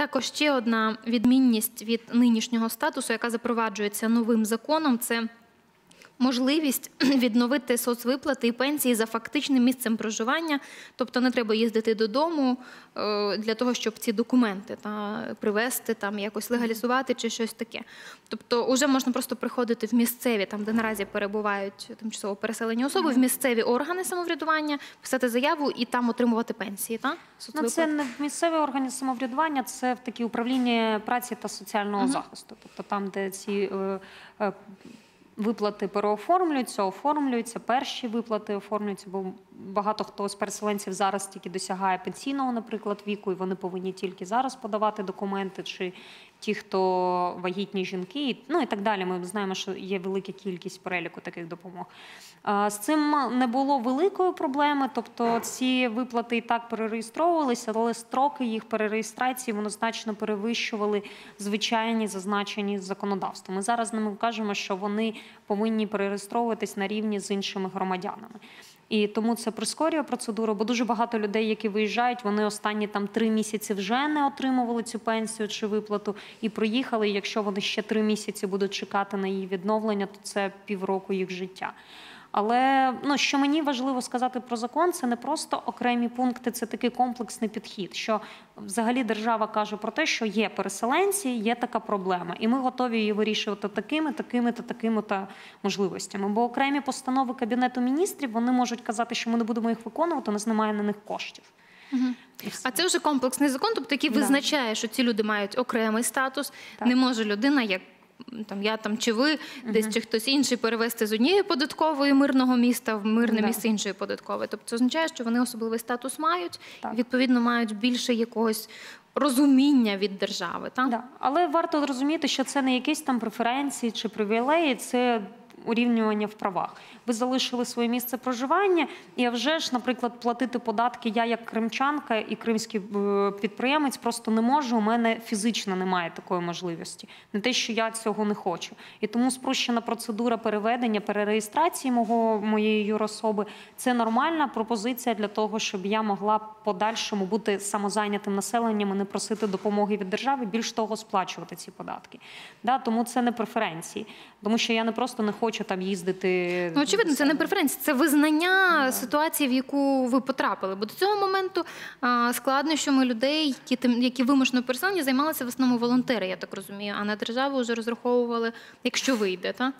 Також ще одна відмінність від нинішнього статусу, яка запроваджується новим законом, це можливість відновити соцвиплати і пенсії за фактичним місцем проживання. Тобто не треба їздити додому е, для того, щоб ці документи та, привезти, там, якось легалізувати чи щось таке. Тобто вже можна просто приходити в місцеві, там, де наразі перебувають тимчасово переселені особи, в місцеві органи самоврядування, писати заяву і там отримувати пенсії. Та? Ну, це не в місцеві органи самоврядування, це в такі управління праці та соціального захисту. Тобто там, де ці е, е, виплати переоформлюються, оформлюються, перші виплати оформлюються, бо багато хто з переселенців зараз тільки досягає пенсійного, наприклад, віку, і вони повинні тільки зараз подавати документи, чи ті, хто вагітні жінки, ну і так далі. Ми знаємо, що є велика кількість переліку таких допомог. З цим не було великої проблеми, тобто ці виплати і так перереєстровувалися, але строки їх перереєстрації воно значно перевищували звичайні зазначені законодавством. Ми зараз ними кажемо, що вони повинні перереєстровуватись на рівні з іншими громадянами. І тому це прискорює процедуру, бо дуже багато людей, які виїжджають, вони останні там три місяці вже не отримували цю пенсію чи виплату і проїхали. І якщо вони ще три місяці будуть чекати на її відновлення, то це півроку їх життя. Але ну що мені важливо сказати про закон, це не просто окремі пункти, це такий комплексний підхід. Що взагалі держава каже про те, що є переселенці, є така проблема, і ми готові її вирішувати такими, такими та такими та можливостями. Бо окремі постанови кабінету міністрів вони можуть казати, що ми не будемо їх виконувати, у нас немає на них коштів. Все. А це вже комплексний закон, тобто який Да. визначає, що ці люди мають окремий статус. Так. Не може людина, як там я там чи ви, десь чи хтось інший перевести з однієї податкової мирного міста в мирне Да. місце іншої податкової. Тобто це означає, що вони особливий статус мають Так. і відповідно мають більше якогось розуміння від держави. Так? Да. Але варто розуміти, що це не якісь там преференції чи привілеї, це урівнювання в правах. Ви залишили своє місце проживання, і вже ж, наприклад, платити податки. Я як кримчанка і кримський е, підприємець просто не можу. У мене фізично немає такої можливості. Не те, що я цього не хочу. І тому спрощена процедура переведення, перереєстрації мого моєї юрособи це нормальна пропозиція для того, щоб я могла подальшому бути самозайнятим населенням і не просити допомоги від держави, більш того, сплачувати ці податки. Да, тому це не преференції, тому що я не просто не хочу там їздити. Ну, очевидно, це не преференція, це визнання ситуації, в яку ви потрапили. Бо до цього моменту а, ми людей, які які вимушено переселені, займалися в основному волонтери, я так розумію, а на державу вже розраховували, якщо вийде. Та?